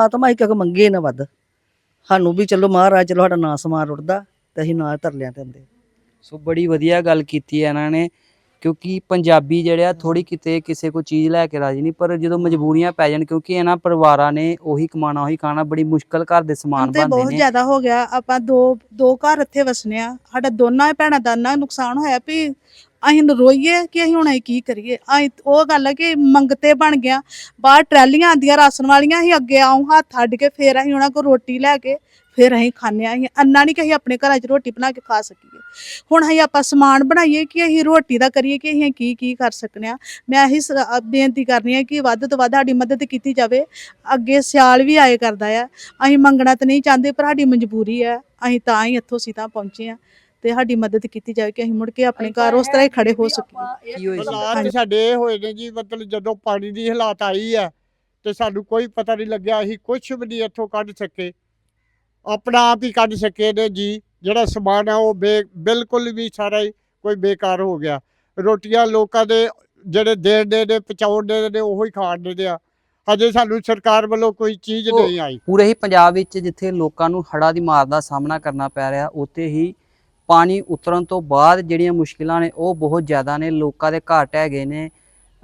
ਆਤਮਾ ਹੀ ਕਿਉਂਕਿ ਮੰਗੇ ਨਾ ਵੱਧ। ਸਾਨੂੰ ਵੀ ਚਲੋ ਮਹਾਰਾਜ ਚਲੋ ਸਾਡਾ ਨਾਂ ਸਮਾਨ ਰੁੜਦਾ ਤੇ ਅਸੀਂ ਨਾਂ ਧਰ ਲਿਆ ਤੇ ਹੁੰਦੇ ਸੋ ਬੜੀ ਵਧੀਆ ਗੱਲ ਕੀਤੀ ਹੈ ਇਹਨਾਂ ਨੇ ਕਿਉਂਕਿ ਪੰਜਾਬੀ ਜਿਹੜੇ ਆ ਥੋੜੀ ਕਿਤੇ ਕਿਸੇ ਕੋ ਚੀਜ਼ ਲੈ ਕੇ ਰਾਜੀ ਨਹੀਂ ਪਰ ਜਦੋਂ ਮਜਬੂਰੀਆਂ ਪੈ ਜਾਣ ਕਿਉਂਕਿ ਇਹਨਾਂ ਪਰਿਵਾਰਾਂ ਨੇ ਉਹੀ ਕਮਾਣਾ ਉਹੀ ਖਾਣਾ ਬੜੀ ਮੁਸ਼ਕਲ ਘਰ ਦੇ ਸਮਾਨ ਤੇ ਬਹੁਤ ਬਣਦੇ ਨੇ। ਜ਼ਿਆਦਾ ਹੋ ਗਿਆ ਆਪਾਂ ਦੋ ਦੋ ਘਰ ਇੱਥੇ ਵਸਨੇ ਆ ਸਾਡਾ ਦੋਨਾਂ ਭੈਣਾਂ ਦਾ ਨਾ ਨੁਕਸਾਨ ਹੋਇਆ ਵੀ ਅਸੀਂ ਰੋਈਏ ਕਿ ਅਸੀਂ ਹੁਣ ਅਸੀਂ ਕੀ ਕਰੀਏ। ਅਸੀਂ ਉਹ ਗੱਲ ਹੈ ਕਿ ਮੰਗਤੇ ਬਣ ਗਿਆ ਬਾਹਰ ਟਰੈਲੀਆਂ ਆਂਦੀਆਂ ਰਾਸ਼ਨ ਵਾਲੀਆਂ, ਅਸੀਂ ਅੱਗੇ ਆਉਂ ਹੱਥ ਅੱਡ ਕੇ ਫੇਰ ਅਸੀਂ ਉਹਨਾਂ ਕੋਲ ਰੋਟੀ ਲੈ ਕੇ ਫਿਰ ਅਸੀਂ ਖਾਂਦੇ ਹਾਂ ਅਸੀਂ ਅੰਨਾ ਨਹੀਂ ਕਿ ਅਸੀਂ ਆਪਣੇ ਘਰਾਂ 'ਚ ਰੋਟੀ ਬਣਾ ਕੇ ਖਾ ਸਕੀਏ। ਹੁਣ ਅਸੀਂ ਆਪਾਂ ਸਮਾਨ ਬਣਾਈਏ ਕਿ ਅਸੀਂ ਰੋਟੀ ਦਾ ਕਰੀਏ ਕਿ ਅਸੀਂ ਕੀ ਕੀ ਕਰ ਸਕਨੇ ਆ। ਮੈਂ ਇਹੀ ਬੇਨਤੀ ਕਰਨੀ ਹੈ ਕਿ ਵੱਧ ਤੋਂ ਵੱਧ ਸਾਡੀ ਮਦਦ ਕੀਤੀ ਜਾਵੇ। ਅੱਗੇ ਸਿਆਲ ਵੀ ਆਏ ਕਰਦਾ ਆ। ਅਸੀਂ ਮੰਗਣਾ ਤਾਂ ਨਹੀਂ ਚਾਹੁੰਦੇ, ਪਰ ਸਾਡੀ ਮਜਬੂਰੀ ਹੈ ਅਸੀਂ ਤਾਂ ਹੀ ਇੱਥੋਂ ਸੀਤਾ ਪਹੁੰਚੇ ਆ। ਤੇ ਸਾਡੀ ਮਦਦ ਕੀਤੀ ਜਾਵੇ ਕਿ ਅਸੀਂ ਮੁੜ ਕੇ ਆਪਣੇ ਘਰ ਉਸ ਤਰ੍ਹਾਂ ਹੀ ਖੜੇ ਹੋ ਸਕੀਏ। ਕੀ ਹੋਈ ਸੀ? ਹਾਂਜੀ। ਹਾਲਾਤ ਸਾਡੇ ਇਹ ਹੋਏ ਨੇ ਜੀ ਮਤਲਬ ਜਦੋਂ ਪਾਣੀ ਦੀ ਹਾਲਾਤ ਆਈ ਹੈ ਤੇ ਸਾਨੂੰ ਕੋਈ ਪਤਾ ਨਹੀਂ ਲੱਗਿਆ ਅਸੀਂ ਕੁਝ ਵੀ ਨਹੀਂ ਇੱਥੋਂ ਕੱਢ ਸਕੇ। ਆਪਣਾ ਆਪ ਹੀ ਕੱਢ ਸਕੇ ਨੇ ਜੀ ਜਿਹੜਾ ਸਮਾਨ ਆ ਉਹ ਬੇ ਬਿਲਕੁਲ ਵੀ ਸਾਰਾ ਹੀ ਕੋਈ ਬੇਕਾਰ ਹੋ ਗਿਆ। ਰੋਟੀਆਂ ਲੋਕਾਂ ਦੇ ਜਿਹੜੇ ਦੇਣ ਦੇ ਨੇ ਪਹੁੰਚਾਉਣ ਦੇ ਨੇ ਉਹੋ ਹੀ ਖਾਣ ਦੇ ਆ। ਹਜੇ ਸਾਨੂੰ ਸਰਕਾਰ ਵੱਲੋਂ ਕੋਈ ਚੀਜ਼ ਨਹੀਂ ਆਈ। ਪੂਰੇ ਹੀ ਪੰਜਾਬ ਵਿੱਚ ਜਿੱਥੇ ਲੋਕਾਂ ਨੂੰ ਹੜ੍ਹਾਂ ਦੀ ਮਾਰ ਦਾ ਸਾਹਮਣਾ ਕਰਨਾ ਪੈ ਰਿਹਾ ਉੱਥੇ ਹੀ ਪਾਣੀ ਉਤਰਨ ਤੋਂ ਬਾਅਦ ਜਿਹੜੀਆਂ ਮੁਸ਼ਕਿਲਾਂ ਨੇ, ਉਹ ਬਹੁਤ ਜ਼ਿਆਦਾ ਨੇ। ਲੋਕਾਂ ਦੇ ਘਰ ਢਹਿ ਗਏ ਨੇ।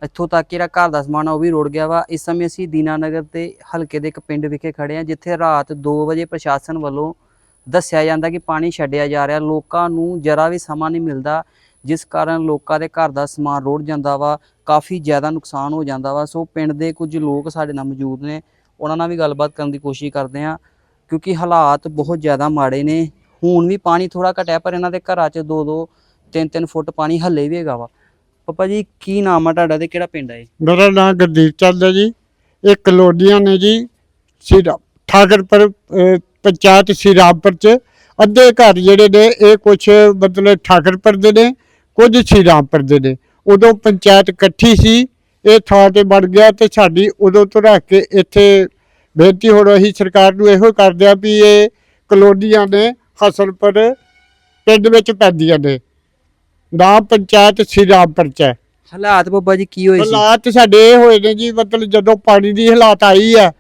ਇੱਥੋਂ ਤੱਕ ਜਿਹੜਾ ਘਰ ਦਾ ਸਮਾਨ ਆ, ਉਹ ਵੀ ਰੁੜ ਗਿਆ ਵਾ। ਇਸ ਸਮੇਂ ਅਸੀਂ ਦੀਨਾਨਗਰ ਤੇ ਹਲਕੇ ਦੇ ਇੱਕ ਪਿੰਡ ਵਿਖੇ ਖੜੇ ਆ ਜਿੱਥੇ ਰਾਤ 2 ਵਜੇ ਪ੍ਰਸ਼ਾਸਨ ਵੱਲੋਂ ਦੱਸਿਆ ਜਾਂਦਾ ਕਿ ਪਾਣੀ ਛੱਡਿਆ ਜਾ ਰਿਹਾ। ਲੋਕਾਂ ਨੂੰ ਜਰਾ ਵੀ ਸਮਾਂ ਨਹੀਂ ਮਿਲਦਾ, ਜਿਸ ਕਾਰਨ ਲੋਕਾਂ ਦੇ ਘਰ ਦਾ ਸਮਾਨ ਰੁੜ ਜਾਂਦਾ ਵਾ। ਕਾਫੀ ਜ਼ਿਆਦਾ ਨੁਕਸਾਨ ਹੋ ਜਾਂਦਾ ਵਾ। ਸੋ ਪਿੰਡ ਦੇ ਕੁਝ ਲੋਕ ਸਾਡੇ ਨਾਲ ਮੌਜੂਦ ਨੇ। ਉਹਨਾਂ ਨਾਲ ਵੀ ਗੱਲਬਾਤ ਕਰਨ ਦੀ ਕੋਸ਼ਿਸ਼ ਕਰਦੇ ਹਾਂ, ਕਿਉਂਕਿ ਹਾਲਾਤ ਬਹੁਤ ਜ਼ਿਆਦਾ ਮਾੜੇ ਨੇ। ਹੁਣ ਵੀ ਪਾਣੀ ਥੋੜਾ ਘਟਿਆ ਪਰ ਇਹਨਾਂ ਦੇ ਘਰਾਂ 'ਚ 2-2 3-3 ਫੁੱਟ ਪਾਣੀ ਹੱਲੇ ਵੀ ਹੈਗਾ ਵਾ। ਪਾਪਾ ਜੀ, ਕੀ ਨਾਮ ਆ ਤੁਹਾਡਾ ਤੇ ਕਿਹੜਾ ਪਿੰਡ ਹੈ ਇਹ? ਮੇਰਾ ਨਾਮ ਗੁਰਦੀਪ ਚੰਦ ਹੈ ਜੀ। ਇਹ ਕਲੋਨੀਆਂ ਨੇ ਜੀ, ਸਿਰਾ, ਠਾਕਰਪੁਰ ਪੰਚਾਇਤ ਸਿਰਾਮਪੁਰ ਚ। ਅੱਧੇ ਘਰ ਜਿਹੜੇ ਨੇ, ਇਹ ਕੁਝ ਮਤਲਬ ਠਾਕਰਪੁਰ ਦੇ ਨੇ, ਕੁਝ ਸਿਰਾਮਪੁਰ ਦੇ ਨੇ। ਉਦੋਂ ਪੰਚਾਇਤ ਇਕੱਠੀ ਸੀ, ਇਹ ਥਾਂ ਤੇ ਬਣ ਗਿਆ ਤੇ ਸਾਡੀ ਉਦੋਂ ਤੋਂ ਰੱਖ ਕੇ ਇੱਥੇ ਬੇਨਤੀ ਹੁਣ ਅਸੀਂ ਸਰਕਾਰ ਨੂੰ ਇਹੋ ਕਰਦੇ ਆ ਵੀ ਇਹ ਕਲੋਨੀਆਂ ਨੇ ਹਸਨਪੁਰ ਪਿੰਡ ਵਿੱਚ ਪੈਂਦੀਆਂ ਨੇ। ਨਾਮ ਪੰਚਾਇਤ ਸਿਰਾਮਪੁਰ ਚ ਹੈ। ਹਾਲਾਤ ਪਾਪਾ ਜੀ ਕੀ ਹੋਏ ਸੀ? ਹਾਲਾਤ ਸਾਡੇ ਇਹ ਹੋਏ ਨੇ ਜੀ ਮਤਲਬ ਜਦੋਂ ਪਾਣੀ ਦੀ ਹਾਲਾਤ ਆਈ ਹੈ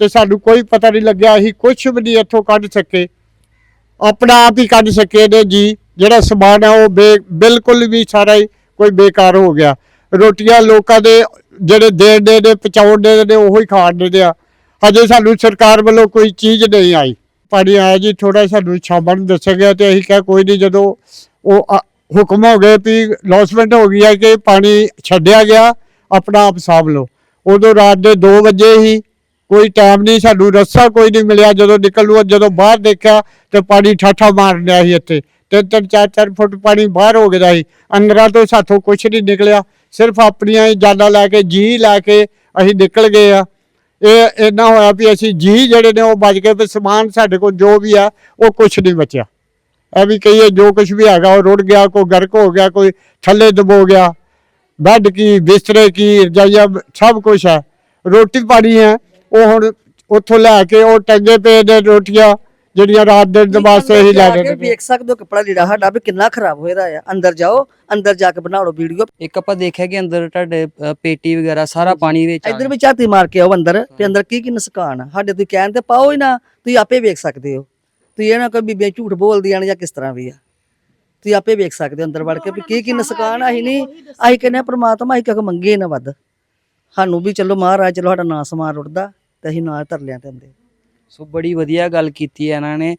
ਤੇ ਸਾਨੂੰ ਕੋਈ ਪਤਾ ਨਹੀਂ ਲੱਗਿਆ ਅਸੀਂ ਕੁਝ ਵੀ ਨਹੀਂ ਇੱਥੋਂ ਕੱਢ ਸਕੇ। ਆਪਣਾ ਆਪ ਹੀ ਕੱਢ ਸਕੇ ਨੇ ਜੀ ਜਿਹੜਾ ਸਮਾਨ ਹੈ ਉਹ ਬੇ ਬਿਲਕੁਲ ਵੀ ਸਾਰਾ ਹੀ ਕੋਈ ਬੇਕਾਰ ਹੋ ਗਿਆ। ਰੋਟੀਆਂ ਲੋਕਾਂ ਦੇ ਜਿਹੜੇ ਦੇਣ ਦੇ ਨੇ ਪਹੁੰਚਾਉਣ ਦੇ ਨੇ ਉਹੋ ਹੀ ਖਾਣ ਦੇ ਨੇ ਆ। ਹਜੇ ਸਾਨੂੰ ਸਰਕਾਰ ਵੱਲੋਂ ਕੋਈ ਚੀਜ਼ ਨਹੀਂ ਆਈ। ਪਾਣੀ ਆਇਆ ਜੀ ਥੋੜਾ ਸਾਨੂੰ ਸ਼ਾਮਾਂ ਨੂੰ ਦੱਸਿਆ ਗਿਆ ਤੇ ਅਸੀਂ ਕਿਹਾ ਕੋਈ ਨਹੀਂ ਜਦੋਂ ਉਹ ਹੁਕਮ ਹੋ ਗਏ ਵੀ ਲੌਸਮੈਂਟ ਹੋ ਗਈ ਹੈ ਕਿ ਪਾਣੀ ਛੱਡਿਆ ਗਿਆ, ਆਪਣਾ ਆਪ ਸਾਂਭ ਲਓ। ਉਦੋਂ ਰਾਤ ਦੇ 2 ਵਜੇ ਹੀ ਕੋਈ ਟਾਈਮ ਨਹੀਂ ਸਾਨੂੰ ਰੱਸਾ ਕੋਈ ਨਹੀਂ ਮਿਲਿਆ। ਜਦੋਂ ਨਿਕਲੂ ਜਦੋਂ ਬਾਹਰ ਦੇਖਿਆ ਤੇ ਪਾਣੀ ਠਾਠਾ ਮਾਰ ਰਿਹਾ ਸੀ ਇੱਥੇ। ਤਿੰਨ ਤਿੰਨ, ਚਾਰ ਚਾਰ ਫੁੱਟ ਪਾਣੀ ਬਾਹਰ ਹੋ ਗਿਆ ਸੀ। ਅੰਦਰਾਂ ਤੋਂ ਸਾਥੋਂ ਕੁਝ ਨਹੀਂ ਨਿਕਲਿਆ। ਸਿਰਫ ਆਪਣੀਆਂ ਹੀ ਜਾਨਾਂ ਲੈ ਕੇ ਜੀ ਲੈ ਕੇ ਅਸੀਂ ਨਿਕਲ ਗਏ ਆ। ਇਹ ਇੰਨਾ ਹੋਇਆ ਵੀ ਅਸੀਂ ਜੀ ਜਿਹੜੇ ਨੇ ਉਹ ਬਚ ਗਏ ਤੇ ਸਮਾਨ ਸਾਡੇ ਕੋਲ ਜੋ ਵੀ ਆ, ਉਹ ਕੁਝ ਨਹੀਂ ਬਚਿਆ। ਇਹ ਵੀ ਕਹੀਏ ਜੋ ਕੁਝ ਵੀ ਹੈਗਾ, ਉਹ ਰੁੜ ਗਿਆ, ਕੋਈ ਗਰਕ ਹੋ ਗਿਆ, ਕੋਈ ਥੱਲੇ ਦਬੋ ਗਿਆ। ਬੈੱਡ ਕੀ, ਬਿਸਤਰੇ ਕੀ, ਰਜਾਈਆਂ, ਸਭ ਕੁਝ ਹੈ। ਰੋਟੀ ਪਾਣੀ ਹੈ, ਉਹ ਹੁਣ ਉੱਥੋਂ ਲੈ ਕੇ ਉਹ ਟੰਗੇ ਪਏ ਨੇ ਰੋਟੀਆਂ। ਜਿਹੜੀਆਂ ਰਾਤ ਦੇ ਵਾਸਤੇ ਹੀ ਲੈ ਕੇ ਰਹੇ ਨੇ ਵੇਖ ਸਕਦੇ ਹੋ ਕੱਪੜਾ ਲੀੜਾ ਸਾਡਾ ਵੀ ਕਿੰਨਾ ਖਰਾਬ ਹੋਇਆ ਆ। ਅੰਦਰ ਜਾਓ ਅੰਦਰ ਜਾ ਕੇ ਬਣਾਓ ਵੀਡੀਓ। ਇੱਕ ਆਪਾਂ ਦੇਖਿਆ ਕਿ ਅੰਦਰ ਤੁਹਾਡੇ ਪੇਟੀ ਵਗੈਰਾ ਸਾਰਾ ਪਾਣੀ ਵਿੱਚ ਇੱਧਰ। ਵੀ ਝਾਤੀ ਮਾਰ ਕੇ ਆਓ ਅੰਦਰ ਤੇ ਅੰਦਰ ਕੀ ਕੀ ਨੁਕਸਾਨ ਆ। ਸਾਡੇ ਤੁਸੀਂ ਕਹਿਣ ਤੇ ਪਾਓ ਹੀ ਨਾ ਤੁਸੀਂ ਆਪੇ ਵੇਖ ਸਕਦੇ ਹੋ। ਤੁਸੀਂ ਇਹ ਨਾ ਕੋਈ ਬੀਬੀਆਂ ਝੂਠ ਬੋਲਦੀਆਂ ਨੇ ਜਾਂ ਕਿਸ ਤਰ੍ਹਾਂ ਵੀ ਆ। ਤੁਸੀਂ ਆਪੇ ਵੇਖ ਸਕਦੇ ਹੋ ਅੰਦਰ ਵੜ ਕੇ ਵੀ ਕੀ ਕੀ ਨੁਕਸਾਨ ਆ ਅਸੀਂ ਨਹੀਂ ਅਸੀਂ ਕਹਿੰਦੇ ਪ੍ਰਮਾਤਮਾ ਅਸੀਂ ਕਿਉਂਕਿ ਮੰਗੇ ਨਾ ਵੱਧ। ਸਾਨੂੰ ਵੀ ਚਲੋ ਮਹਾਰਾਜ ਚਲੋ ਸਾਡਾ ਨਾਂ ਸਮਾਨ ਰੁੜਦਾ ਤੇ ਅਸੀਂ ਨਾਂ ਧਰ ਲਿਆ ਤੇ ਹੁੰਦੇ ਸੋ ਬੜੀ ਵਧੀਆ ਗੱਲ ਕੀਤੀ ਹੈ ਇਹਨਾਂ ਨੇ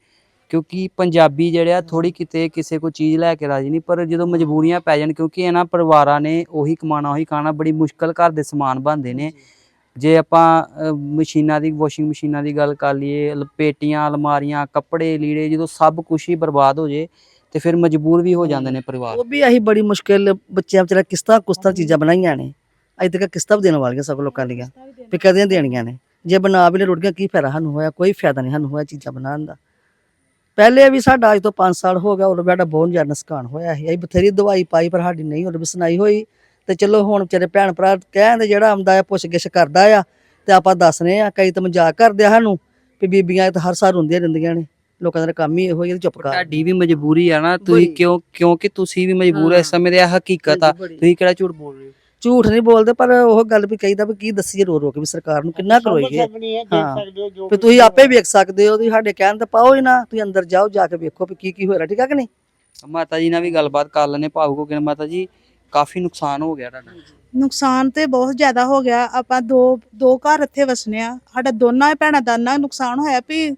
ਕਿਉਂਕਿ ਪੰਜਾਬੀ ਜਿਹੜੇ ਆ ਥੋੜੀ ਕਿਤੇ ਕਿਸੇ ਕੋ ਚੀਜ਼ ਲੈ ਕੇ ਰਾਜੀ ਨਹੀਂ ਪਰ ਜਦੋਂ ਮਜਬੂਰੀਆਂ ਪੈ ਜਾਣ ਕਿਉਂਕਿ ਇਹਨਾਂ ਪਰਿਵਾਰਾਂ ਨੇ ਉਹੀ ਕਮਾਣਾ ਉਹੀ ਖਾਣਾ ਬੜੀ ਮੁਸ਼ਕਲ ਘਰ ਦੇ ਸਮਾਨ ਬਣਦੇ ਨੇ। ਜੇ। ਆਪਾਂ ਮਸ਼ੀਨਾਂ ਦੀ ਵਾਸ਼ਿੰਗ ਮਸ਼ੀਨਾਂ ਦੀ ਗੱਲ ਕਰ ਲਈਏ ਅਲ- ਪੇਟੀਆਂ ਅਲਮਾਰੀਆਂ ਕੱਪੜੇ ਲੀੜੇ ਜਦੋਂ ਸਭ ਕੁਝ ਹੀ ਬਰਬਾਦ ਹੋ ਜੇ ਤੇ ਫਿਰ ਮਜਬੂਰ ਵੀ ਹੋ ਜਾਂਦੇ ਨੇ ਪਰਿਵਾਰ। ਉਹ ਵੀ ਅਸੀਂ ਬੜੀ ਮੁਸ਼ਕਿਲ ਬੱਚਿਆਂ ਵਿਚਾਰਾ ਕਿਸ਼ਤਾਂ ਕੁਸ਼ਤਾਂ ਚੀਜ਼ਾਂ ਬਣਾਈਆਂ ਨੇ। ਅਜੇ ਤੱਕ ਕਿਸ਼ਤਾਂ ਵੀ ਦੇਣ ਵਾਲੀਆਂ ਸਭ ਲੋਕਾਂ ਦੀਆਂ ਵੀ ਕਦੀਆਂ ਦੇਣੀਆਂ ਨੇ। ਜੇ ਬਣਾ ਵੀ ਲੈ ਰੁੜ ਕੀ ਫਾਇਦਾ ਸਾਨੂੰ ਹੋਇਆ? ਕੋਈ ਫਾਇਦਾ ਨਹੀਂ ਸਾਨੂੰ ਹੋਇਆ ਚੀਜ਼ਾਂ ਬਣਾਉਣ ਦਾ। ਪਹਿਲੇ ਵੀ ਸਾਡਾ ਅੱਜ ਤੋਂ 5 ਸਾਲ ਹੋ ਗਿਆ ਉਦੋਂ ਸਾਡਾ ਬਹੁਤ ਜ਼ਿਆਦਾ ਨੁਕਸਾਨ ਹੋਇਆ ਸੀ। ਅਸੀਂ ਬਥੇਰੀ ਦਵਾਈ ਪਾਈ ਪਰ ਸਾਡੀ ਨਹੀਂ ਉਦੋਂ ਸੁਣਾਈ ਹੋਈ। ਤੇ ਚਲੋ ਹੁਣ ਵਿਚਾਰੇ ਭੈਣ ਭਰਾ ਕਹਿੰਦੇ ਜਿਹੜਾ ਆਉਂਦਾ ਆ ਪੁੱਛ ਗਿੱਛ ਕਰਦਾ ਆ ਤੇ ਆਪਾਂ ਦੱਸਨੇ ਆ ਕਈ ਤਾਂ ਮਜ਼ਾਕ ਕਰਦੇ ਆ ਸਾਨੂੰ ਵੀ ਬੀਬੀਆਂ ਤਾਂ ਹਰ ਸਾਲ ਹੁੰਦੀਆਂ ਰਹਿੰਦੀਆਂ ਨੇ। ਲੋਕਾਂ ਦਾ ਕੰਮ ਹੀ ਇਹੋ ਹੀ ਆ, ਚੁੱਪ ਕਰ ਤੁਹਾਡੀ ਵੀ ਮਜਬੂਰੀ ਆ ਨਾ। ਤੁਸੀਂ ਕਿਉਂ ਕਿਉਂਕਿ ਤੁਸੀਂ ਵੀ ਮਜਬੂਰ ਹੋ ਇਸ। ਸਮੇਂ ਦੇ ਹਕੀਕਤ ਆ। ਤੁਸੀਂ ਕਿਹੜਾ ਝੂਠ ਬੋਲ ਰਹੇ ਹੋ? ਝੂਠ ਨਹੀਂ ਬੋਲਦੇ ਪਰ ਉਹ ਗੱਲ ਵੀ ਕਹੀਦਾ ਵੀ ਕੀ ਦੱਸੀਏ ਰੋ ਰੋ ਕੇ ਵੀ ਸਰਕਾਰ ਨੂੰ ਕਿੰਨਾ ਕਰੋਈਏ ਹੈ, ਹਾਂ। ਹੋ ਵੀ ਤੁਸੀਂ ਆਪੇ ਵੇਖ ਸਕਦੇ ਹੋ ਤੁਸੀਂ ਸਾਡੇ ਕਹਿਣ ਤੇ ਪਾਓ ਹੀ ਨਾ ਤੁਸੀਂ ਅੰਦਰ ਜਾਓ ਜਾ ਕੇ ਵੇਖੋ ਵੀ ਕੀ ਕੀ ਹੋਇਆ ਠੀਕ ਹੈ ਕਿ ਨਹੀਂ ਮਾਤਾ ਜੀ ਨਾਲ ਵੀ ਗੱਲਬਾਤ ਕਰ ਲੈਣੇ ਭਾਵੁਕ ਹੋ ਗਏ ਨੇ। ਮਾਤਾ ਜੀ ਕਾਫੀ ਨੁਕਸਾਨ ਹੋ ਗਿਆ ਤੁਹਾਡਾ ਨੁਕਸਾਨ ਤੇ ਬਹੁਤ ਜ਼ਿਆਦਾ ਹੋ ਗਿਆ ਆਪਾਂ ਦੋ ਦੋ ਘਰ ਇੱਥੇ ਵਸਨੇ ਆ ਸਾਡਾ ਦੋਨਾਂ ਹੀ ਭੈਣਾਂ ਦਾ ਇੰਨਾ ਨੁਕਸਾਨ ਹੋਇਆ ਵੀ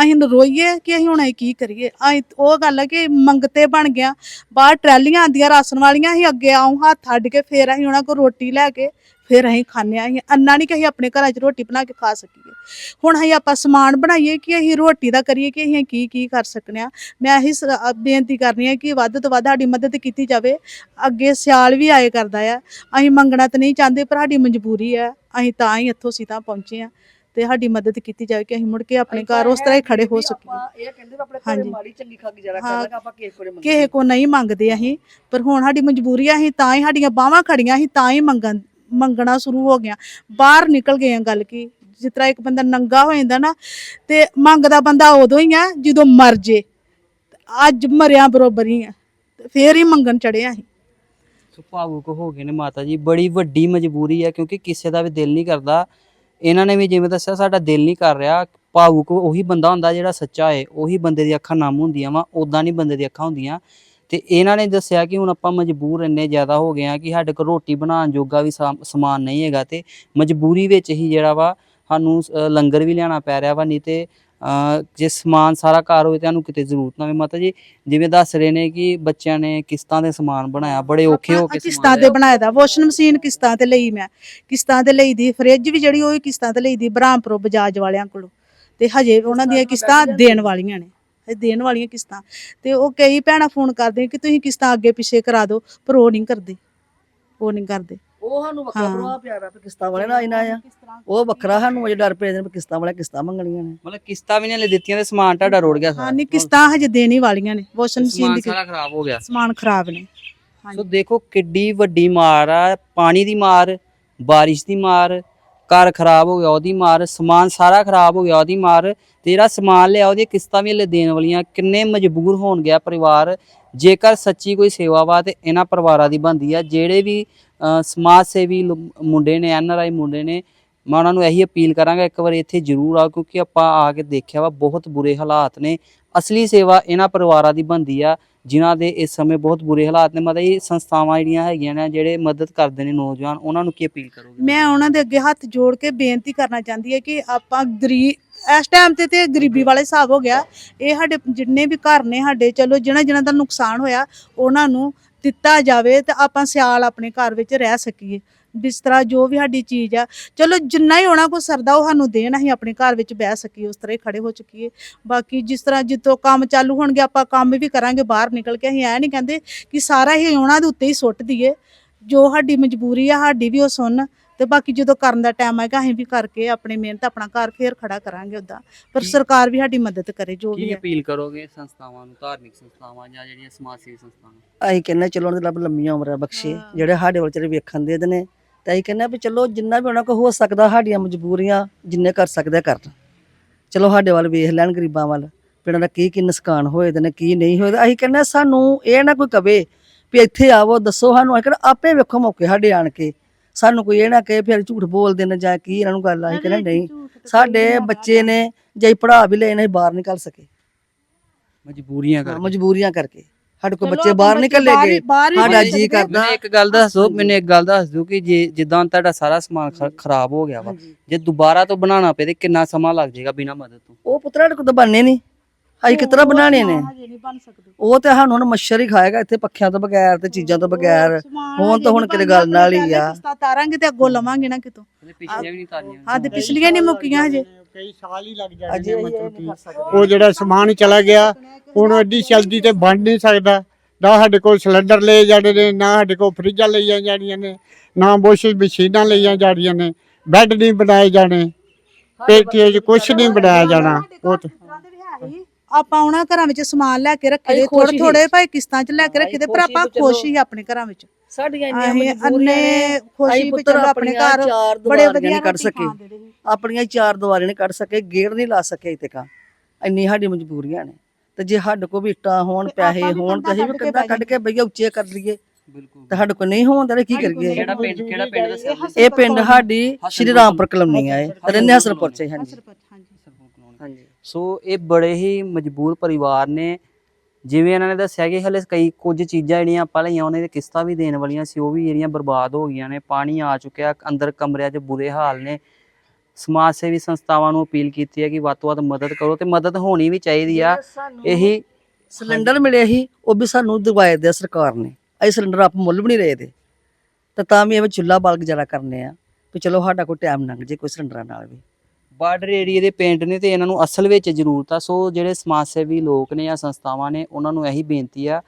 ਅਸੀਂ ਰੋਈਏ ਕਿ ਅਸੀਂ ਹੁਣ ਅਸੀਂ ਕੀ ਕਰੀਏ। ਅਸੀਂ ਉਹ ਗੱਲ ਹੈ ਕਿ ਮੰਗਤੇ ਬਣ ਗਿਆ। ਬਾਹਰ ਟਰੈਲੀਆਂ ਆਂਦੀਆਂ ਰਾਸ਼ਨ ਵਾਲੀਆਂ, ਅਸੀਂ ਅੱਗੇ ਆਉਂ ਹੱਥ ਅੱਡ ਕੇ ਫੇਰ ਅਸੀਂ ਉਹਨਾਂ ਕੋਲ ਰੋਟੀ ਲੈ ਕੇ ਫਿਰ ਅਸੀਂ ਖਾਂਦੇ ਹਾਂ। ਅਸੀਂ ਅੰਨਾ ਨਹੀਂ ਕਿ ਅਸੀਂ ਆਪਣੇ ਘਰਾਂ 'ਚ ਰੋਟੀ ਬਣਾ ਕੇ ਖਾ ਸਕੀਏ। ਹੁਣ ਅਸੀਂ ਆਪਾਂ ਸਮਾਨ ਬਣਾਈਏ ਕਿ ਅਸੀਂ ਰੋਟੀ ਦਾ ਕਰੀਏ ਕਿ ਅਸੀਂ ਕੀ ਕੀ ਕਰ ਸਕਨੇ ਆ ਮੈਂ ਇਹੀ ਸ- ਬੇਨਤੀ ਕਰਨੀ ਹੈ ਕਿ ਵੱਧ ਤੋਂ ਵੱਧ ਸਾਡੀ ਮਦਦ ਕੀਤੀ ਜਾਵੇ। ਅੱਗੇ ਸਿਆਲ ਵੀ ਆਏ ਕਰਦਾ ਆ। ਅਸੀਂ ਮੰਗਣਾ ਤਾਂ ਨਹੀਂ ਚਾਹੁੰਦੇ, ਪਰ ਸਾਡੀ ਮਜਬੂਰੀ ਹੈ ਅਸੀਂ ਤਾਂ ਹੀ ਇੱਥੋਂ ਸੀਤਾ ਪਹੁੰਚੇ ਆ ਤੇ ਸਾਡੀ ਮਦਦ ਕੀਤੀ ਜਾਵੇ ਕਿ ਅਸੀਂ ਮੁੜ ਕੇ ਆਪਣੇ ਘਰ ਉਸ ਤਰ੍ਹਾਂ ਹੀ ਖੜੇ ਹੋ ਸਕੀਏ ਇਹ ਕਹਿੰਦੇ ਆਪਣੇ ਹਾਂਜੀ। ਮਾੜੀ ਚੰਗੀ ਖਾ ਗੁਜ਼ਾਰਾ ਹਾਂ। ਕਰਨਾ ਆਪਾਂ ਕਿਸੇ ਕੋਲੇ ਮੰਗਦੇ ਕਿਸੇ ਕੋ ਨਹੀਂ ਮੰਗਦੇ ਅਸੀਂ ਪਰ ਹੁਣ ਸਾਡੀ ਮਜਬੂਰੀ ਆ ਅਸੀਂ ਤਾਂ ਹੀ ਸਾਡੀਆਂ ਬਾਹਾਂ ਖੜੀਆਂ ਅਸੀਂ ਤਾਂ ਹੀ ਮੰਗਣ ਮੰਗਣਾ ਸ਼ੁਰੂ ਹੋ ਗਿਆ ਬਾਹਰ ਨਿਕਲ ਗਏ ਆ ਗੱਲ ਕੀ ਜਿਸ ਤਰ੍ਹਾਂ ਇੱਕ ਬੰਦਾ ਨੰਗਾ ਹੋ ਜਾਂਦਾ ਨਾ ਤੇ ਮੰਗਦਾ ਬੰਦਾ ਉਦੋਂ ਹੀ ਆ ਜਦੋਂ ਮਰ ਜੇ ਅੱਜ ਮਰਿਆ ਬਰੋਬਰ ਹੀ ਆ ਤੇ ਫੇਰ ਹੀ ਮੰਗਣ ਚੜਿਆ ਅਸੀਂ ਸੋ ਭਾਵੁਕ ਹੋ ਗਏ ਨੇ ਮਾਤਾ ਜੀ ਬੜੀ ਵੱਡੀ ਮਜਬੂਰੀ ਹੈ ਕਿਉਂਕਿ ਕਿਸੇ ਦਾ ਵੀ ਦਿਲ ਨਹੀਂ ਕਰਦਾ ਇਹਨਾਂ ਨੇ ਵੀ ਜਿਵੇਂ ਦੱਸਿਆ, ਸਾਡਾ ਦਿਲ ਨਹੀਂ ਕਰ ਰਿਹਾ। ਭਾਵੁਕ ਉਹੀ ਬੰਦਾ ਹੁੰਦਾ ਜਿਹੜਾ ਸੱਚਾ ਹੈ ਉਹੀ ਬੰਦੇ ਦੀ ਅੱਖਾਂ ਨਮ ਹੁੰਦੀਆਂ ਵਾ ਉਦਾਂ ਨਹੀਂ ਬੰਦੇ ਦੀ ਅੱਖਾਂ ਹੁੰਦੀਆਂ। ਤੇ ਇਹਨਾਂ ਨੇ ਦੱਸਿਆ ਕਿ ਹੁਣ ਆਪਾਂ ਮਜਬੂਰ ਇੰਨੇ ਜ਼ਿਆਦਾ ਹੋ ਗਏ ਆ ਕਿ ਸਾਡੇ ਕੋਲ ਰੋਟੀ ਬਣਾਉਣ ਜੋਗਾ ਵੀ ਸਮਾਨ ਨਹੀਂ ਹੈਗਾ ਤੇ ਮਜਬੂਰੀ ਵਿੱਚ ਹੀ ਜਿਹੜਾ ਵਾ ਸਾਨੂੰ ਲੰਗਰ ਵੀ ਲਿਆਉਣਾ ਪੈ ਰਿਹਾ ਵਾ, ਨਹੀਂ ਤੇ ਜੇ ਸਮਾਨ ਸਾਰਾ ਘਰ ਹੋਵੇ ਤੇ ਸਾਨੂੰ ਕਿਤੇ ਜ਼ਰੂਰਤ ਨਾ ਹੋਵੇ। ਮਾਤਾ ਜੀ ਜਿਵੇਂ ਦੱਸ ਰਹੇ ਨੇ ਕਿ ਬੱਚਿਆਂ ਨੇ ਕਿਸ਼ਤਾਂ ਦੇ ਸਮਾਨ ਬਣਾਇਆ ਬੜੇ ਔਖੇ ਹੋ ਕੇ ਕਿਸ਼ਤਾਂ ਤੇ ਬਣਾਇਆ ਦਾ ਵਾਸ਼ਿੰਗ ਮਸ਼ੀਨ ਕਿਸ਼ਤਾਂ ਤੇ ਲਈ ਮੈਂ ਕਿਸ਼ਤਾਂ ਤੇ ਲਈ ਦੀ ਫ੍ਰਿਜ ਵੀ ਜਿਹੜੀ ਉਹ ਵੀ ਕਿਸ਼ਤਾਂ ਤੇ ਲਈ ਦੀ ਬ੍ਰਹਮਪੁਰ ਬਜਾਜ ਵਾਲਿਆਂ ਕੋਲੋਂ। ਤੇ ਹਜੇ ਉਹਨਾਂ ਦੀਆਂ ਕਿਸ਼ਤਾਂ ਦੇਣ ਵਾਲੀਆਂ ਨੇ ਦੇਣ ਵਾਲੀਆਂ ਕਿਸ਼ਤਾਂ। ਤੇ ਉਹ ਕਈ ਭੈਣਾਂ ਫੋਨ ਕਰਦੇ ਕਿ ਤੁਸੀਂ ਕਿਸ਼ਤਾਂ ਅੱਗੇ ਪਿੱਛੇ ਕਰਾ ਦਿਓ ਪਰ ਉਹ ਨਹੀਂ ਕਰਦੇ ਉਹ ਨਹੀਂ ਕਰਦੇ। ਉਹ ਸਾਨੂੰ ਵੱਖਰਾ। ਪ੍ਰਭਾਵ ਪਿਆਰਾ ਵੀ ਕਿਸ਼ਤਾਂ ਵਾਲੇ ਨਾਲ ਆਇਨਾ ਆ ਉਹ ਵੱਖਰਾ ਸਾਨੂੰ ਅਜੇ ਡਰ ਪਏ ਨੇ ਵੀ ਕਿਸ਼ਤਾਂ ਵਾਲੇ ਕਿਸ਼ਤਾਂ ਮੰਗਣੀਆਂ ਨੇ। ਮਤਲਬ ਕਿਸ਼ਤਾਂ ਵੀ ਨਹੀਂ ਲੈ ਦਿੱਤੀਆਂ ਤੇ ਸਮਾਨ ਤੁਹਾਡਾ ਰੋੜ ਗਿਆ ਸਾਰਾ। ਹਾਂ ਨਹੀਂ ਕਿਸ਼ਤਾਂ ਹਜੇ ਦੇਣੀ ਵਾਲੀਆਂ ਨੇ ਵਾਸ਼ਿੰਗ ਮਸ਼ੀਨ ਸਮਾਨ ਦੀ ਸਾਰਾ ਖਰਾਬ ਹੋ ਗਿਆ। ਸਮਾਨ ਖਰਾਬ ਨੇ। ਸੋ ਦੇਖੋ ਕਿੱਡੀ ਵੱਡੀ ਮਾਰ ਆ ਪਾਣੀ ਦੀ ਮਾਰ ਬਾਰਿਸ਼ ਦੀ ਮਾਰ ਘਰ ਖਰਾਬ ਹੋ ਗਿਆ ਉਹਦੀ ਮਾਰ ਸਮਾਨ ਸਾਰਾ ਖਰਾਬ ਹੋ ਗਿਆ ਉਹਦੀ ਮਾਰ ਤੇ ਜਿਹੜਾ ਸਮਾਨ ਲਿਆ ਉਹਦੀਆਂ ਕਿਸ਼ਤਾਂ ਵੀ ਹਲੇ ਦੇਣ ਵਾਲੀਆਂ ਕਿੰਨੇ ਮਜਬੂਰ ਹੋਣ ਗਿਆ ਪਰਿਵਾਰ। ਜੇਕਰ ਸੱਚੀ ਕੋਈ ਸੇਵਾ ਵਾ ਤੇ ਇਹਨਾਂ ਪਰਿਵਾਰਾਂ ਦੀ ਬੰਦੀ ਆ ਜਿਹੜੇ ਵੀ ਸਮਾਜ ਸੇਵੀ ਮੁੰਡੇ ਨੇ ਐਨ ਆਰ ਆਈ ਮੁੰਡੇ ਨੇ। ਮੈਂ ਉਹਨਾਂ ਨੂੰ ਇਹੀ ਅਪੀਲ ਕਰਾਂਗਾ ਇੱਕ ਵਾਰ ਇੱਥੇ ਜ਼ਰੂਰ ਆਓ ਕਿਉਂਕਿ ਆਪਾਂ ਆ ਕੇ ਦੇਖਿਆ ਵਾ ਬਹੁਤ ਬੁਰੇ ਹਾਲਾਤ ਨੇ। ਅਸਲੀ ਸੇਵਾ ਇਹਨਾਂ ਪਰਿਵਾਰਾਂ ਦੀ ਬੰਦੀ ਆ ਜਿਨ੍ਹਾਂ ਦੇ ਇਸ ਸਮੇਂ ਬਹੁਤ ਬੁਰੇ ਹਾਲਾਤ ਨੇ। ਮਤਲਬ ਇਹ ਸੰਸਥਾਵਾਂ ਜਿਹੜੀਆਂ ਹੈਗੀਆਂ ਨੇ ਜਿਹੜੇ ਮਦਦ ਕਰਦੇ ਨੇ ਨੌਜਵਾਨ ਉਹਨਾਂ ਨੂੰ ਕੀ ਅਪੀਲ ਕਰੋਗੇ? ਮੈਂ ਉਹਨਾਂ ਦੇ ਅੱਗੇ ਹੱਥ ਜੋੜ ਕੇ ਬੇਨਤੀ ਕਰਨਾ ਚਾਹੁੰਦੀ ਹਾਂ ਕਿ ਆਪਾਂ ਗਰੀਬ ਇਸ ਟਾਈਮ ਤੇ ਤੇ ਗਰੀਬੀ ਵਾਲੇ ਹਿਸਾਬ ਹੋ ਗਿਆ। ਇਹ ਸਾਡੇ ਜਿੰਨੇ ਵੀ ਘਰ ਨੇ ਸਾਡੇ ਚਲੋ ਜਿਹਨਾਂ ਜਿਹਨਾਂ ਦਾ ਨੁਕਸਾਨ ਹੋਇਆ ਉਹਨਾਂ ਨੂੰ ਦਿੱਤਾ ਜਾਵੇ ਤੇ ਆਪਾਂ ਸਿਆਲ ਆਪਣੇ ਘਰ ਵਿੱਚ ਰਹਿ ਸਕੀਏ। ਬਿਸਤਰਾ ਜੋ ਵੀ ਸਾਡੀ ਚੀਜ਼ ਆ, ਚਲੋ ਜਿੰਨਾ ਹੀ ਹੋਣਾ ਕੋ ਸਰਦਾ ਉਹ ਸਾਨੂੰ ਦੇਣ, ਅਸੀਂ ਆਪਣੇ ਘਰ ਵਿੱਚ ਬਹਿ ਸਕੀਏ, ਉਸ ਤਰ੍ਹਾਂ ਹੀ ਖੜੇ ਹੋ ਚੁੱਕੀਏ ਬਾਕੀ ਜਿਸ ਤਰ੍ਹਾਂ ਜਿੱਤੋਂ ਕੰਮ ਚਾਲੂ ਹੋਣਗੇ, ਆਪਾਂ ਕੰਮ ਵੀ ਕਰਾਂਗੇ, ਬਾਹਰ ਨਿਕਲ ਕੇ ਅਸੀਂ ਐ ਨਹੀਂ ਕਹਿੰਦੇ ਕਿ ਸਾਰਾ ਹੀ ਉਹਨਾਂ ਦੇ ਉੱਤੇ ਹੀ ਸੁੱਟ ਦਈਏ। ਜੋ ਸਾਡੀ ਮਜਬੂਰੀ ਆ ਸਾਡੀ ਵੀ ਉਹ ਸੁਣ ਤੇ ਬਾਕੀ ਜਦੋਂ ਕਰਨ ਦਾ ਟਾਈਮ ਆਏਗਾ ਅਸੀਂ ਵੀ ਕਰਕੇ ਆਪਣੀ ਮਿਹਨਤ ਆਪਣਾ ਘਰ ਫੇਰ ਖੜਾ ਕਰਾਂਗੇ ਉਦਾਂ ਪਰ ਸਰਕਾਰ ਵੀ ਸਾਡੀ ਮਦਦ ਕਰੇ ਜੋ ਵੀ ਕੀ ਹੈ ਅਪੀਲ ਕਰੋਗੇ ਸੰਸਥਾਵਾਂ ਨੂੰ ਧਾਰਮਿਕ ਸੰਸਥਾਵਾਂ ਜਾਂ ਜਿਹੜੀਆਂ ਸਮਾਜ ਸੇਵੀ ਸੰਸਥਾਵਾਂ ਅਸੀਂ ਕਹਿੰਦੇ ਚਲੋ ਉਹਨਾਂ ਦੇ ਰੱਬ ਲੰਮੀਆਂ ਉਮਰਾਂ ਬਖਸ਼ੇ ਹਾਂ। ਜਿਹੜੇ ਸਾਡੇ ਵੱਲ ਚਲੇ ਵੇਖਣ ਦੇ ਨੇ ਤੇ ਅਸੀਂ ਕਹਿੰਦੇ ਵੀ ਚਲੋ ਜਿੰਨਾ ਵੀ ਉਹਨਾਂ ਕੋ ਹੋ ਸਕਦਾ ਸਾਡੀਆਂ ਮਜਬੂਰੀਆਂ ਜਿੰਨੇ ਕਰ ਸਕਦੇ ਆ ਕਰਨ ਚਲੋ ਸਾਡੇ ਵੱਲ ਵੇਖ ਲੈਣ ਗਰੀਬਾਂ ਵੱਲ ਵੀ ਇਹਨਾਂ ਦਾ ਕੀ ਕੀ ਨੁਕਸਾਨ ਹੋਏ ਦੇ ਨੇ ਕੀ ਨਹੀਂ ਹੋਏ ਦੇ। ਅਸੀਂ ਕਹਿੰਦੇ ਸਾਨੂੰ ਇਹ ਨਾ ਕੋਈ ਕਵੇ ਵੀ ਇੱਥੇ ਆਵੋ ਦੱਸੋ ਸਾਨੂੰ ਅਸੀਂ ਕਹਿੰਦੇ ਆਪੇ ਵੇਖੋ ਮੌਕੇ ਸਾਡੇ ਆਣ ਕੇ। ਸਾਨੂੰ ਕੋਈ ਇਹ ਨਾ ਕਹੇ ਫਿਰ ਝੂਠ ਬੋਲਦੇ ਨੇ ਜਾਂ ਕੀ ਇਹਨਾਂ ਨੂੰ ਗੱਲ ਆ ਅਸੀਂ ਕਹਿੰਦੇ ਨਹੀਂ ਸਾਡੇ ਬੱਚੇ ਨੇ ਜੇ ਪੜਾ ਵੀ ਲਏ ਨੇ ਬਾਹਰ ਨਿਕਲ ਸਕੇ। ਮਜਬੂਰੀਆਂ ਕਰਕੇ। ਮਜਬੂਰੀਆਂ ਕਰਕੇ। ਸਾਡੇ ਕੋਲ ਚਲੋ ਬੱਚੇ ਬਾਹਰ ਨਿਕਲ ਗਏ। ਸਾਡਾ ਜੀ। ਕਰਦਾ। ਇੱਕ ਗੱਲ ਦੱਸ। ਮੈਨੂੰ ਇੱਕ ਗੱਲ ਦੱਸ ਦਿਓ ਕਿ ਜੇ ਜਿੱਦਾਂ ਤੁਹਾਡਾ ਸਾਰਾ ਸਮਾਨ ਖਰਾਬ ਹੋ ਗਿਆ ਵਾ। ਜੇ ਦੁਬਾਰਾ ਤੋਂ ਬਣਾਉਣਾ ਪਏ ਤੇ ਕਿੰਨਾ ਸਮਾਂ ਲੱਗ ਜਾਏਗਾ ਬਿਨਾਂ ਮਦਦ ਤੋਂ? ਉਹ ਪੁੱਤਰਾ ਸਾਡੇ ਕੋਲ ਤਾਂ ਬਣਨੇ ਨਹੀਂ। ਅਸੀਂ ਕਿਤਨਾ ਬਣਾਣੇ ਨੇ? ਹਜੇ ਨਹੀਂ ਬਣ ਸਕਦੇ। ਉਹ ਤੇ ਸਾਨੂੰ ਹੁਣ ਮੱਛਰ ਹੀ ਖਾਏਗਾ ਇੱਥੇ ਪੱਖਿਆਂ ਤੋਂ ਬਗੈਰ ਤੇ ਚੀਜ਼ਾਂ ਤੋਂ ਬਗੈਰ। ਹੁਣ ਤਾਂ ਹੁਣ ਕਿਤੇ ਗੱਲ ਨਾਲ ਹੀ ਆ। ਤਾਰਾਂਗੇ ਤੇ ਅੱਗੋਂ ਲਵਾਂਗੇ ਨਾ ਕਿਤੋਂ। ਇਹਦੇ ਪਿਛਲੇ ਵੀ ਨਹੀਂ ਤਾਰੀਆਂ। ਹਾਂ ਤੇ ਪਿਛਲੀਆਂ ਨਹੀਂ ਮੁੱਕੀਆਂ ਹਜੇ। ਕਈ ਸਾਲ ਹੀ ਲੱਗ ਜਾਣੇ ਇਹ ਮਤਲਬ ਕਿ ਉਹ ਜਿਹੜਾ ਸਮਾਨ ਚਲਾ ਗਿਆ ਹੁਣ ਐਡੀ ਜਲਦੀ ਤੇ ਬਣ ਨਹੀਂ ਸਕਦਾ। ਨਾ ਸਾਡੇ ਕੋਲ ਸਿਲੰਡਰ ਲਏ ਜਾਣੇ ਨੇ ਨਾ ਸਾਡੇ ਕੋਲ ਫਰਿੱਜਾਂ ਲਈਆਂ ਜਾਣੀਆਂ ਨੇ ਨਾ ਵਾਸ਼ਿੰਗ ਮਸ਼ੀਨਾਂ ਲਈਆਂ ਜਾਣੀਆਂ ਨੇ ਬੈੱਡ ਨਹੀਂ ਬਣਾਏ ਜਾਣੇ। ਪੇਟੀਆਂ 'ਚ ਕੁਝ ਨਹੀਂ ਬਣਾਇਆ ਜਾਣਾ। ਉਹ ਤੇ ਆਪਾਂ ਉਹਨਾਂ ਘਰਾਂ ਵਿੱਚ ਸਮਾਨ ਲੈ ਕੇ ਰੱਖੇ ਦੇ ਥੋੜੇ ਖੁਸ਼। ਥੋੜੇ ਭਾਈ ਕਿਸ਼ਤਾਂ 'ਚ ਲੈ ਕੇ ਰੱਖੇ ਦੇ ਪਰ ਖੁਸ਼ ਆਪਾਂ ਖੁਸ਼। ਹੀ ਆਪਣੇ ਘਰਾਂ ਵਿੱਚ। ਸਾਡੀਆਂ ਅਸੀਂ ਅੰਨੇ ਖੁਸ਼ੀ ਅਸੀਂ ਵੀ ਪੁੱਤਰ ਚਲੋ ਆਪਣੇ ਘਰ ਬੜੇ ਵਧੀਆ ਕੱਢ ਸਕੇ। ਆਪਣੀਆਂ ਚਾਰ ਦੀਵਾਰੀਆਂ ਨਹੀਂ ਕੱਢ ਸਕੇ ਗੇੜ ਨਹੀਂ ਲਾ ਸਕੇ ਇੱਥੇ ਕਾ। ਇੰਨੀ ਸਾਡੀ ਮਜਬੂਰੀਆਂ ਨੇ। ਤੇ ਜੇ ਸਾਡੇ ਕੋਲ ਵੀ ਇੱਟਾਂ ਹੋਣ ਤੇ ਪੈਸੇ ਹੋਣ ਤੇ ਅਸੀਂ ਵੀ ਕੰਧਾਂ ਕੱਢ ਕੇ ਬਈਆ ਉੱਚੇ ਕਰ ਲਈਏ। ਬਿਲਕੁਲ। ਤੇ ਸਾਡੇ ਕੋਲ ਨਹੀਂ ਹੋਉਂਦਾ ਤੇ ਕੀ ਕਰੀਏ ਕਿਹੜਾ ਪਿੰਡ ਕਿਹੜਾ ਪਿੰਡ ਦੱਸਿਆ ਇਹ ਪਿੰਡ ਸਾਡੀ ਸ਼੍ਰੀ ਰਾਮਪੁਰ ਕਲੋਨੀ ਆ ਇਹ। ਰਹਿੰਦੇ ਹਸਨਪੁਰ ਚ ਹਾਂਜੀ। ਹਾਂਜੀ। ਸੋ ਇਹ ਬੜੇ ਹੀ ਮਜਬੂਰ ਪਰਿਵਾਰ ਨੇ। ਜਿਵੇਂ ਇਹਨਾਂ ਨੇ ਦੱਸਿਆ ਕਿ ਹਲੇ ਕਈ ਕੁਝ ਚੀਜ਼ਾਂ ਜਿਹੜੀਆਂ ਆਪਾਂ ਲਈਆਂ ਉਹਨਾਂ ਦੇ ਕਿਸ਼ਤਾਂ ਵੀ ਦੇਣ ਵਾਲੀਆਂ ਸੀ ਉਹ ਵੀ ਜਿਹੜੀਆਂ ਬਰਬਾਦ ਹੋ ਗਈਆਂ ਨੇ। ਪਾਣੀ ਆ ਚੁੱਕਿਆ ਅੰਦਰ ਕਮਰਿਆਂ 'ਚ ਬੁਰੇ ਹਾਲ ਨੇ। ਸਮਾਜ ਸੇਵੀ ਸੰਸਥਾਵਾਂ ਨੂੰ ਅਪੀਲ ਕੀਤੀ ਹੈ ਕਿ ਵੱਧ ਤੋਂ ਵੱਧ ਮਦਦ ਕਰੋ ਤੇ ਮਦਦ ਹੋਣੀ ਵੀ ਚਾਹੀਦੀ ਆ। ਇਹੀ ਸਿਲੰਡਰ ਮਿਲਿਆ ਸੀ ਉਹ ਵੀ ਸਾਨੂੰ ਦਵਾਏ ਦੇ ਸਰਕਾਰ ਨੇ। ਅਸੀਂ ਸਿਲੰਡਰ ਆਪ ਮੁੱਲ ਵੀ ਨਹੀਂ ਰਹੇ ਦੇ। ਤੇ ਤਾਂ ਵੀ ਐਵੇਂ ਚੁੱਲ੍ਹਾ ਬਾਲ ਗੁਜ਼ਾਰਾ ਕਰਨੇ ਆ ਵੀ ਚਲੋ ਸਾਡਾ ਕੋਈ ਟਾਈਮ ਲੰਘ ਜੇ ਕੋਈ ਸਿਲੰਡਰਾਂ ਨਾਲ ਵੀ। ਬਾਰਡਰ ਏਰੀਏ ਦੇ ਪਿੰਡ ਨੇ ਤੇ ਇਹਨਾਂ ਨੂੰ ਅਸਲ ਵਿੱਚ ਜ਼ਰੂਰਤ ਆ। ਸੋ ਜਿਹੜੇ ਸਮਾਜ ਸੇਵੀ ਲੋਕ ਨੇ ਜਾਂ ਸੰਸਥਾਵਾਂ ਨੇ, ਉਹਨਾਂ ਨੂੰ ਇਹੀ ਬੇਨਤੀ ਆ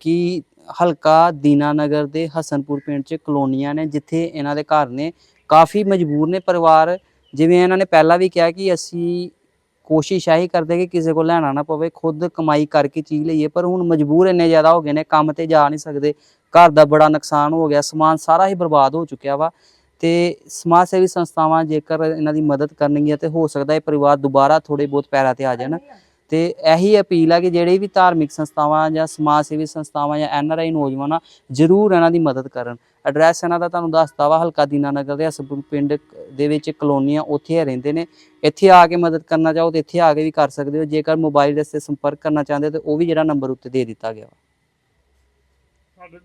ਕਿ ਹਲਕਾ ਦੀਨਾਨਗਰ ਦੇ ਹਸਨਪੁਰ ਪਿੰਡ 'ਚ ਕਲੋਨੀਆਂ ਨੇ, ਜਿੱਥੇ ਇਹਨਾਂ ਦੇ ਘਰ ਨੇ। ਕਾਫੀ ਮਜਬੂਰ ਨੇ ਪਰਿਵਾਰ। ਜਿਵੇਂ ਇਹਨਾਂ ਨੇ ਪਹਿਲਾਂ ਵੀ ਕਿਹਾ ਕਿ ਅਸੀਂ ਕੋਸ਼ਿਸ਼ ਇਹੀ ਕਰਦੇ ਕਿ ਕਿਸੇ ਕੋਲ ਲੈਣਾ ਨਾ ਪਵੇ, ਖੁਦ ਕਮਾਈ ਕਰਕੇ ਚੀਜ਼ ਲਈਏ, ਪਰ ਹੁਣ ਮਜਬੂਰ ਇੰਨੇ ਜ਼ਿਆਦਾ ਹੋ ਗਏ ਨੇ, ਕੰਮ ਤੇ ਜਾ ਨਹੀਂ ਸਕਦੇ। ਘਰ ਦਾ ਬੜਾ ਨੁਕਸਾਨ ਹੋ ਗਿਆ, ਸਮਾਨ ਸਾਰਾ ਹੀ ਬਰਬਾਦ ਹੋ ਚੁੱਕਿਆ ਵਾ। ਤੇ ਸਮਾਜ ਸੇਵੀ ਸੰਸਥਾਵਾਂ ਜੇਕਰ ਇਹਨਾਂ ਦੀ ਮਦਦ ਕਰਨਗੀਆਂ ਤੇ ਹੋ ਸਕਦਾ ਇਹ ਪਰਿਵਾਰ ਦੁਬਾਰਾ ਥੋੜੇ ਬਹੁਤ ਪੈਰਾਂ ਤੇ ਆ ਜਾਣ। ਤੇ ਇਹੀ ਅਪੀਲ ਆ ਕਿ ਜਿਹੜੇ ਵੀ ਧਾਰਮਿਕ ਸੰਸਥਾਵਾਂ ਜਾਂ ਸਮਾਜ ਸੇਵੀ ਸੰਸਥਾਵਾਂ ਜਾਂ ਐਨ ਆਰ ਆਈ ਨੌਜਵਾਨ ਆ ਜ਼ਰੂਰ ਇਹਨਾਂ ਦੀ ਮਦਦ ਕਰਨ। ਐਡਰੈਸ ਇਹਨਾਂ ਦਾ ਤੁਹਾਨੂੰ ਦੱਸਤਾ ਵਾ, ਹਲਕਾ ਦੀਨਾਨਗਰ ਦੇ ਹਸਨਪੁਰ ਪਿੰਡ ਦੇ ਵਿੱਚ ਕਲੋਨੀਆਂ ਉੱਥੇ ਰਹਿੰਦੇ ਨੇ। ਇੱਥੇ ਆ ਕੇ ਮਦਦ ਕਰਨਾ ਚਾਹੋ ਤੇ ਇੱਥੇ ਆ ਕੇ ਵੀ ਕਰ ਸਕਦੇ ਹੋ। ਜੇਕਰ ਮੋਬਾਈਲ ਦੇ ਸੰਪਰਕ ਕਰਨਾ ਚਾਹੁੰਦੇ ਹੋ ਤੇ ਉਹ ਵੀ ਜਿਹੜਾ ਨੰਬਰ ਉੱਤੇ ਦੇ ਦਿੱਤਾ ਗਿਆ ਵਾ।